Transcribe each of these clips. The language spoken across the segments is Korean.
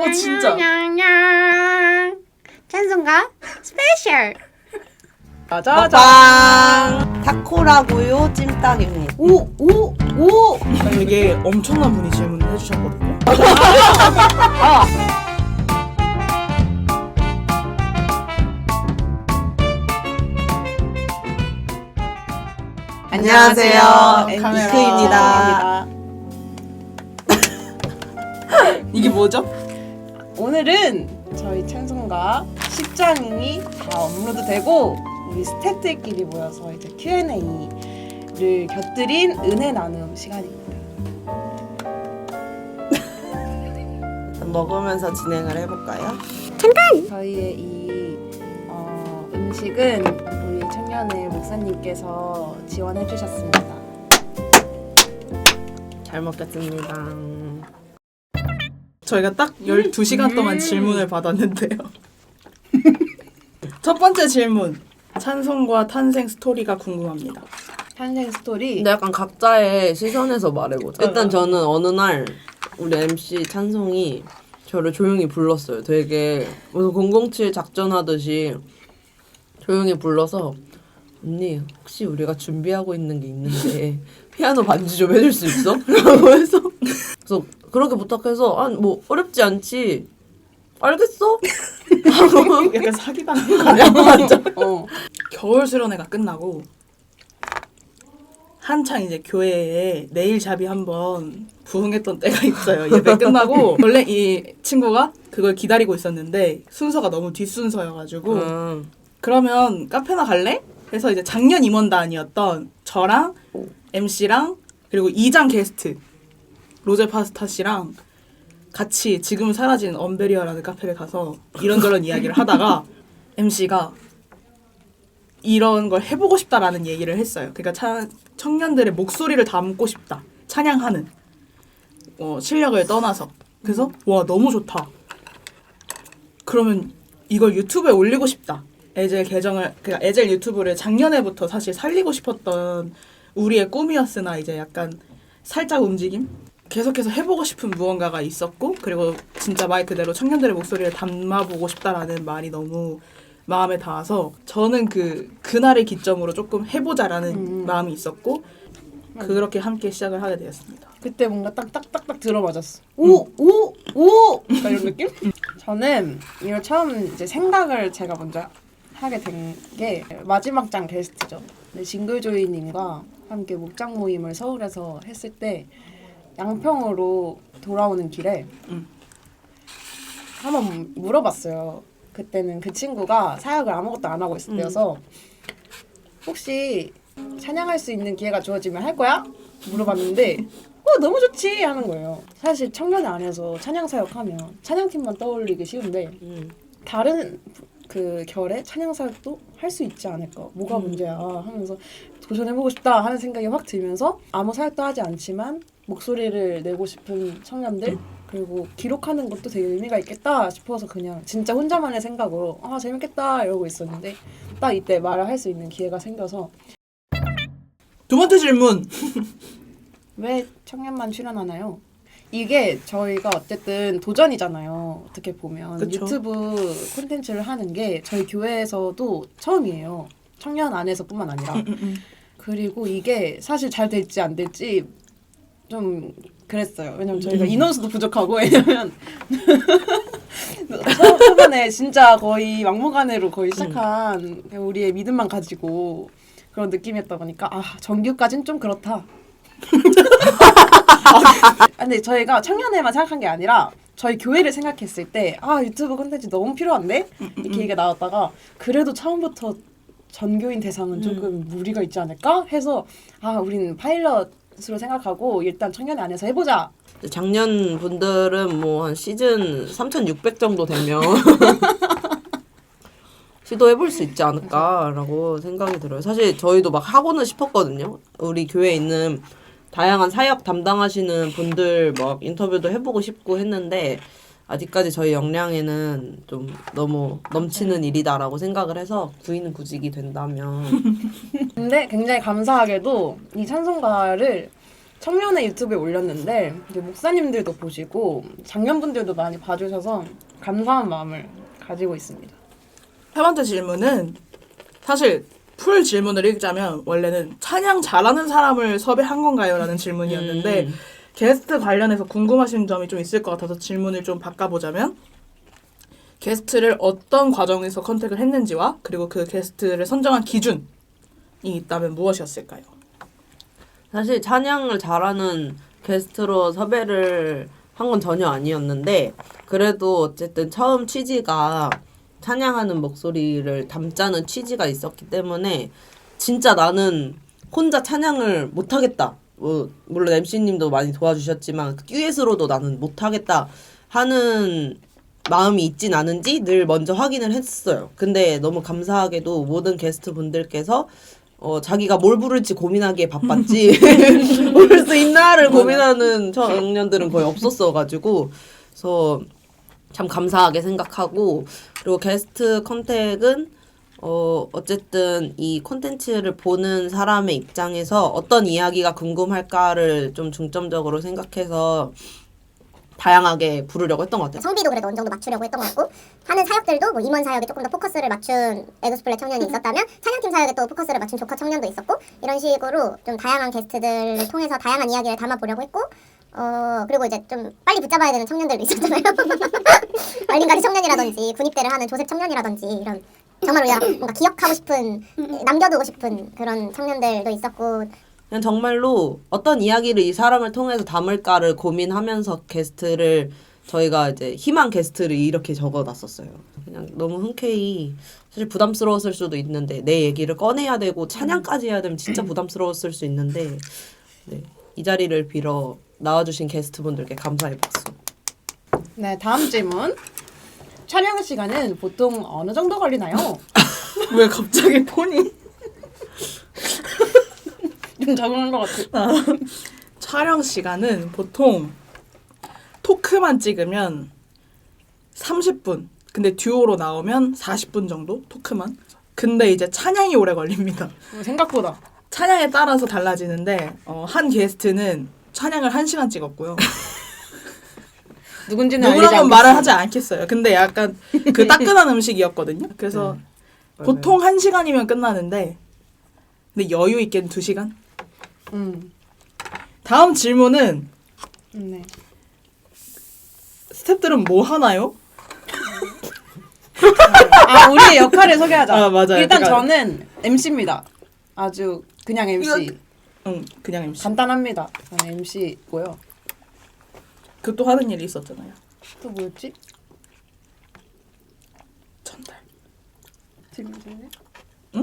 어, 진짜. 찬송가 스페셜. 먹방 타코라고요 찜닭입니다. 오, 오, 오! 아니, 이게 엄청난 분이 질문을 해주셨거든요. 안녕하세요. 카메라. 이크입니다. 이게 뭐죠? 오늘은 저희 찬송가 10장이 다 업로드되고 우리 스태프들끼리 모여서 이제 Q&A를 곁들인 은혜 나눔 시간입니다. 먹으면서 진행을 해볼까요? 저희의 이 어, 음식은 우리 청년의 목사님께서 지원해 주셨습니다. 잘 먹겠습니다. 저희가 딱 12시간 동안 질문을 받았는데요. 첫 번째 질문. 찬송과 탄생 스토리가 궁금합니다. 탄생 스토리 근데 약간 각자의 시선에서 말해보자. 일단 저는 어느 날 우리 MC 찬송이 저를 조용히 불렀어요. 되게 무슨 007 작전하듯이 조용히 불러서 언니 혹시 우리가 준비하고 있는 게 있는데 피아노 반주 좀 해줄 수 있어? 라고 해서 그래서 그렇게 부탁해서 아 뭐 어렵지 않지 알겠어? 하고 약간 사기당한 거 아니야? 어, 겨울 수련회가 끝나고 한창 이제 교회에 내일잡이 한번 부흥했던 때가 있어요. 예배 끝나고 원래 이 친구가 그걸 기다리고 있었는데 순서가 너무 뒷순서여가지고 음, 그러면 카페나 갈래? 해서 이제 작년 임원단이었던 저랑 MC랑 그리고 이장 게스트 로제 파스타 씨랑 같이 지금은 사라진 언베리어라는 카페를 가서 이런저런 이야기를 하다가 MC가 이런 걸 해보고 싶다라는 얘기를 했어요. 그러니까 차, 청년들의 목소리를 담고 싶다. 찬양하는 어, 실력을 떠나서 그래서 와 너무 좋다. 그러면 이걸 유튜브에 올리고 싶다. 에젤 계정을 그러니까 에젤 유튜브를 작년에부터 사실 살리고 싶었던 우리의 꿈이었으나 이제 약간 살짝 움직임 계속해서 해보고 싶은 무언가가 있었고 그리고 진짜 말 그대로 청년들의 목소리를 담아보고 싶다라는 말이 너무 마음에 닿아서 저는 그 그날을 기점으로 조금 해보자라는 음. 마음이 있었고 그렇게 함께 시작을 하게 되었습니다. 그때 뭔가 딱딱딱딱 들어맞았어. 오, 오, 오! 약간 이런 느낌? 저는 이걸 처음 이제 생각을 제가 먼저 하게 된 게 마지막 장 게스트죠. 네, 징글조이님과 함께 목장 모임을 서울에서 했을 때 양평으로 돌아오는 길에 음. 한번 물어봤어요. 그때는 그 친구가 사역을 아무것도 안 하고 있을 때여서 혹시 찬양할 수 있는 기회가 주어지면 할 거야? 물어봤는데 어 너무 좋지 하는 거예요. 사실 청년의 안에서 찬양 사역하면 찬양팀만 떠올리기 쉬운데 음. 다른 그 결의 찬양 사역도 할 수 있지 않을까? 뭐가 문제야? 하면서 도전해보고 싶다 하는 생각이 확 들면서 아무 사역도 하지 않지만 목소리를 내고 싶은 청년들 그리고 기록하는 것도 되게 의미가 있겠다 싶어서 그냥 진짜 혼자만의 생각으로 아 재밌겠다 이러고 있었는데 딱 이때 말을 할 수 있는 기회가 생겨서 두 번째 질문 왜 청년만 출연하나요? 이게 저희가 어쨌든 도전이잖아요. 어떻게 보면 그쵸. 유튜브 콘텐츠를 하는 게 저희 교회에서도 처음이에요. 청년 안에서뿐만 아니라 그리고 이게 사실 잘 될지 안 될지 좀 그랬어요. 왜냐면 저희가 인원수도 부족하고 왜냐면 초반에 진짜 거의 막무가내로 거의 시작한 우리의 믿음만 가지고 그런 느낌이었다 보니까 아 정규까진 좀 그렇다. 아, 근데 저희가 청년회만 생각한 게 아니라 저희 교회를 생각했을 때 아 유튜브 콘텐츠 너무 필요한데? 이렇게 얘기가 나왔다가 그래도 처음부터 전교인 대상은 조금 무리가 있지 않을까? 해서 아 우리는 파일럿으로 생각하고 일단 청년회 안에서 해보자. 작년 분들은 뭐 한 시즌 3,600 정도 되면 시도해볼 수 있지 않을까라고 생각이 들어요. 사실 저희도 막 하고는 싶었거든요. 우리 교회에 있는 다양한 사역 담당하시는 분들 막 인터뷰도 해보고 싶고 했는데 아직까지 저희 역량에는 좀 너무 넘치는 일이다라고 생각을 해서 구인 구직이 된다면 근데 굉장히 감사하게도 이 찬송가를 청년의 유튜브에 올렸는데 이제 목사님들도 보시고 장년분들도 많이 봐주셔서 감사한 마음을 가지고 있습니다. 세 번째 질문은 사실 풀 질문을 읽자면 원래는 찬양 잘하는 사람을 섭외한 건가요? 라는 질문이었는데 음. 게스트 관련해서 궁금하신 점이 좀 있을 것 같아서 질문을 좀 바꿔보자면 게스트를 어떤 과정에서 컨택을 했는지와 그리고 그 게스트를 선정한 기준이 있다면 무엇이었을까요? 사실 찬양을 잘하는 게스트로 섭외를 한 건 전혀 아니었는데 그래도 어쨌든 처음 취지가 찬양하는 목소리를 담자는 취지가 있었기 때문에 진짜 나는 혼자 찬양을 못하겠다. 뭐 물론 MC님도 많이 도와주셨지만 듀엣으로도 나는 못하겠다 하는 마음이 있진 않은지 늘 먼저 확인을 했어요. 근데 너무 감사하게도 모든 게스트 분들께서 어, 자기가 뭘 부를지 고민하기에 바빴지 부를 수 있나를 고민하는 청년들은 거의 없었어가지고 그래서 참 감사하게 생각하고 그리고 게스트 컨택은 어 어쨌든 이 콘텐츠를 보는 사람의 입장에서 어떤 이야기가 궁금할까를 좀 중점적으로 생각해서 다양하게 부르려고 했던 것 같아요. 성비도 그래도 어느 정도 맞추려고 했던 것 같고 하는 사역들도 뭐 임원 사역에 조금 더 포커스를 맞춘 에그스플레 청년이 있었다면 찬양팀 사역에 또 포커스를 맞춘 조커 청년도 있었고 이런 식으로 좀 다양한 게스트들을 통해서 다양한 이야기를 담아보려고 했고 어 그리고 이제 좀 빨리 붙잡아야 되는 청년들도 있었잖아요. 말린가리 청년이라든지 군입대를 하는 조셉 청년이라든지 이런 정말 우리가 뭔가 기억하고 싶은 남겨두고 싶은 그런 청년들도 있었고 그냥 정말로 어떤 이야기를 이 사람을 통해서 담을까를 고민하면서 게스트를 저희가 이제 희망 게스트를 이렇게 적어놨었어요. 그냥 너무 흔쾌히 사실 부담스러웠을 수도 있는데 내 얘기를 꺼내야 되고 찬양까지 해야 되면 진짜 부담스러웠을 수 있는데 네, 이 자리를 빌어 나와주신 게스트분들께 감사의 박수. 네, 다음 질문. 촬영 시간은 보통 어느 정도 걸리나요? 왜 갑자기 폰이 좀 적응한 것 같아. 촬영 시간은 보통 토크만 찍으면 30분. 근데 듀오로 나오면 40분 정도 토크만. 근데 이제 찬양이 오래 걸립니다. 생각보다. 찬양에 따라서 달라지는데 어, 한 게스트는 찬양을 1시간 찍었고요. 누군지는 누구랑은 말을. 하지 않겠어요. 근데 약간 그 따끈한 음식이었거든요. 그래서 보통 1시간이면 끝나는데 근데 여유 있게는 2시간? 음. 다음 질문은 네. 스탭들은 뭐 하나요? 아, 우리의 역할을 소개하자. 아, 맞아요. 일단 제가- 저는 MC입니다. 아주 그냥 MC. 응, 그냥 MC. 간단합니다. 저는 MC고요. 그 또 하는 일이 있었잖아요. 또 뭐였지? 전달. 질문 중에?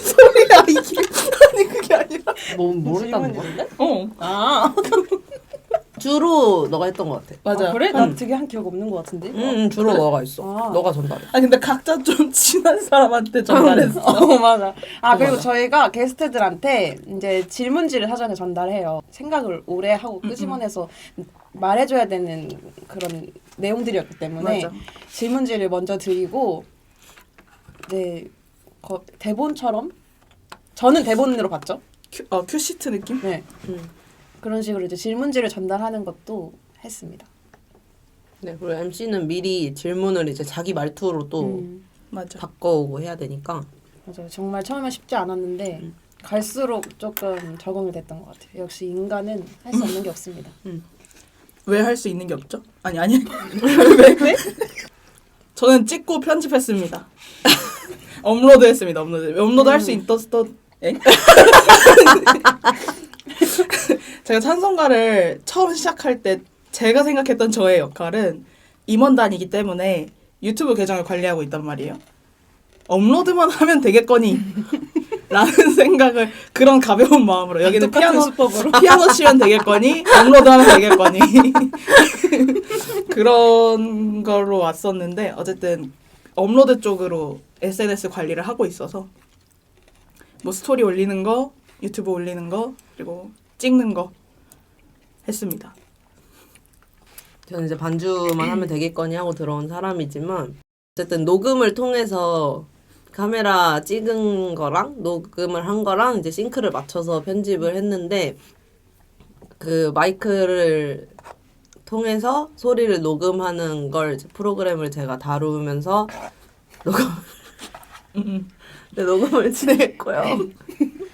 소리야 이게 아니 그게 아니라. 뭐 모르겠다는 질문이 건데? 어 아, 주로 너가 했던 것 같아. 맞아. 아, 그래? 나 응. 되게 한 기억 없는 것 같은데. 응, 응, 주로 너가 있어. 아. 너가 전달해. 아 근데 각자 좀 친한 사람한테 전달했어. 어 맞아. 아 그리고 맞아. 저희가 게스트들한테 이제 질문지를 사전에 전달해요. 생각을 오래 하고 끄집어내서 말해줘야 되는 그런 내용들이었기 때문에 맞아. 질문지를 먼저 드리고 네 거, 대본처럼 저는 대본으로 봤죠. 큐, 어 큐시트 느낌? 네 응. 그런 식으로 이제 질문지를 전달하는 것도 했습니다. 네, 그리고 MC는 미리 질문을 이제 자기 말투로 또 음, 맞아. 바꿔오고 해야 되니까. 맞아요. 정말 처음에 쉽지 않았는데 갈수록 조금 적응이 됐던 것 같아요. 역시 인간은 할 수 없는 게 없습니다. 왜할 수 있는 게 없죠? 아니 아니 왜 왜? 저는 찍고 편집했습니다. 업로드했습니다. 업로드 업로드 할 수 있었던 에? 제가 찬송가를 처음 시작할 때 제가 생각했던 저의 역할은 임원단이기 때문에 유튜브 계정을 관리하고 있단 말이에요. 업로드만 하면 되겠거니? 라는 생각을 그런 가벼운 마음으로. 여기는 피아노 수법으로. 피아노 치면 되겠거니? 업로드하면 되겠거니? 그런 걸로 왔었는데 어쨌든 업로드 쪽으로 SNS 관리를 하고 있어서 뭐 스토리 올리는 거 유튜브 올리는 거 그리고 찍는 거 했습니다. 저는 이제 반주만 하면 되겠거니 하고 들어온 사람이지만 어쨌든 녹음을 통해서 카메라 찍은 거랑 녹음을 한 거랑 이제 싱크를 맞춰서 편집을 했는데 그 마이크를 통해서 소리를 녹음하는 걸 프로그램을 제가 다루면서 녹음 음, 네, 녹음을 진행했고요.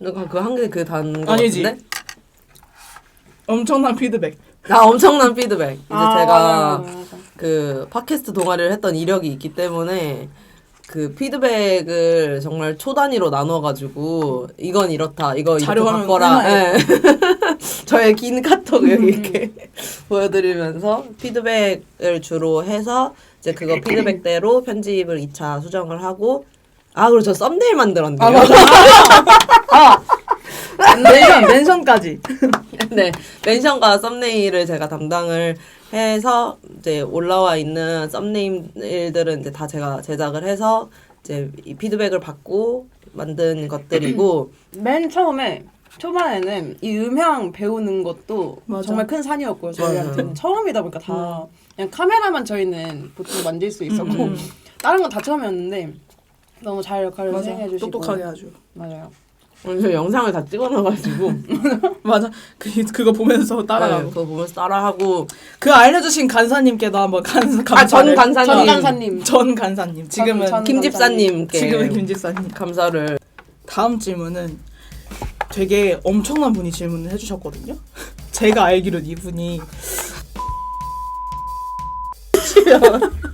누가 그한 개 그 단거 아니지. 같은데? 엄청난 피드백. 나 엄청난 피드백. 이제 아, 제가 맞아, 맞아. 그 팟캐스트 동아리를 했던 이력이 있기 때문에 그 피드백을 정말 초 단위로 나눠가지고 이건 이렇다 이거 이렇게 자료 화면 바꿔라 예. 저의 긴 카톡을 이렇게 보여드리면서 피드백을 주로 해서 이제 그거 피드백대로 편집을 2차 수정을 하고 아 그리고 저 썸네일 만들었네요 아 맞아. 아, 멘션 멘션까지. 네, 멘션과 썸네일을 제가 담당을 해서 이제 올라와 있는 썸네일들은 이제 다 제가 제작을 해서 이제 이 피드백을 받고 만든 것들이고 맨 처음에 초반에는 이 음향 배우는 것도 맞아. 정말 큰 산이었고요. 저희한테는 처음이다 보니까 다 그냥 카메라만 저희는 보통 만질 수 있었고 다른 건 다 처음이었는데 너무 잘 역할을 맞아. 수행해 주시고 똑똑하게 아주. 맞아요. 오늘 저 영상을 다 찍어놔가지고 맞아. 그 그거 보면서 네, 따라가고. 그거 보면서 따라하고 그 알려주신 간사님께도 한번 간 아 감사를. 전 간사님, 전 간사님. 전 간사님. 지금은 전- 김 집사님께 지금은 김 집사님. 감사를 다음 질문은 되게 엄청난 분이 질문을 해주셨거든요. 제가 알기로는 이분이